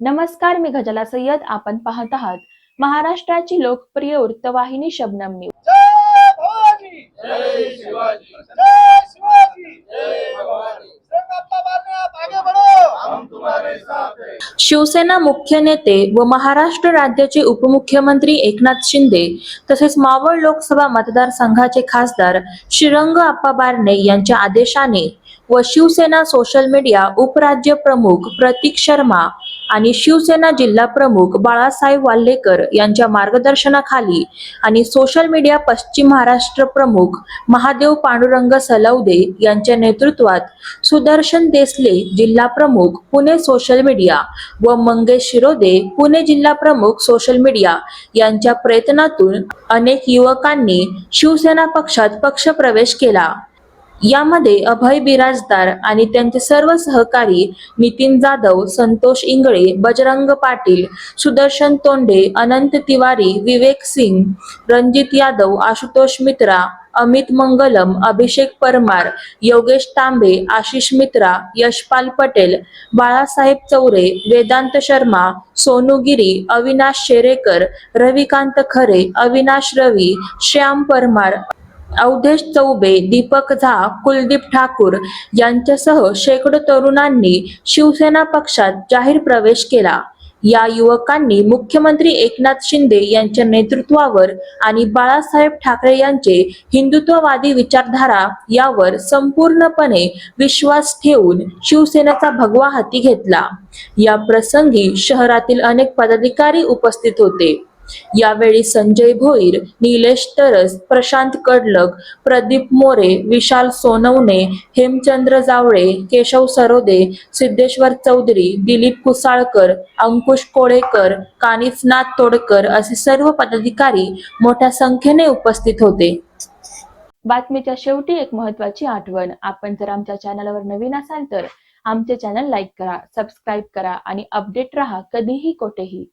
नमस्कार मी गजला सय्यद. आपण पाहत आहात महाराष्ट्राची लोकप्रिय वृत्तवाहिनी शबनम न्यूज. शिवसेना मुख्य नेते व महाराष्ट्र राज्याचे उपमुख्यमंत्री एकनाथ शिंदे तसेच मावळ लोकसभा मतदारसंघाचे खासदार श्रीरंग आप्पा बारणे यांच्या आदेशाने व शिवसेना सोशल मीडिया उपराज्य प्रमुख प्रतीक शर्मा आणि शिवसेना जिल्हा प्रमुख बाळासाहेब वाल्हेकर यांच्या मार्गदर्शनाखाली आणि सोशल मीडिया पश्चिम महाराष्ट्र प्रमुख महादेव पांडुरंग सलवदे यांच्या नेतृत्वात सुदर्शन देसले जिल्हा प्रमुख पुणे सोशल मीडिया व मंगेश शिरोदे पुणे जिल्हा प्रमुख सोशल मीडिया यांच्या प्रयत्नातून अनेक युवकांनी शिवसेना पक्षात पक्षप्रवेश केला. यामध्ये अभय बिराजदार आणि त्यांचे सर्व सहकारी नितीन जाधव संतोष इंगळे बजरंग पाटील सुदर्शन तोंडे अनंत तिवारी विवेक सिंग रणजित यादव आशुतोष मित्रा अमित मंगलम अभिषेक परमार योगेश तांबे आशिष मित्रा यशपाल पटेल बाळासाहेब चौरे वेदांत शर्मा सोनू गिरी अविनाश शेरेकर रविकांत खरे अविनाश रवी श्याम परमार अवधेश चौबे दीपक झा कुलदीप ठाकूर यांच्यासह शेकडो तरुणांनी शिवसेना पक्षात जाहीर प्रवेश केला. या युवकांनी मुख्यमंत्री एकनाथ शिंदे यांच्या नेतृत्वावर आणि बाळासाहेब ठाकरे यांचे हिंदुत्ववादी विचारधारा यावर संपूर्णपणे विश्वास ठेवून शिवसेनेचा भगवा हाती घेतला. या प्रसंगी शहरातील अनेक पदाधिकारी उपस्थित होते. यावेळी संजय भोईर निलेश तरस प्रशांत कडलक प्रदीप मोरे विशाल सोनवणे हेमचंद्र जावळे केशव सरोदे सिद्धेश्वर चौधरी दिलीप कुसाळकर अंकुश कोळेकर कानिफनाथ तोडकर असे सर्व पदाधिकारी मोठ्या संख्येने उपस्थित होते. बातमीच्या शेवटी एक महत्वाची आठवण. आपण जर आमच्या चॅनलवर नवीन असाल तर आमचे चॅनल लाईक करा सबस्क्राईब करा आणि अपडेट राहा कधीही कोठेही.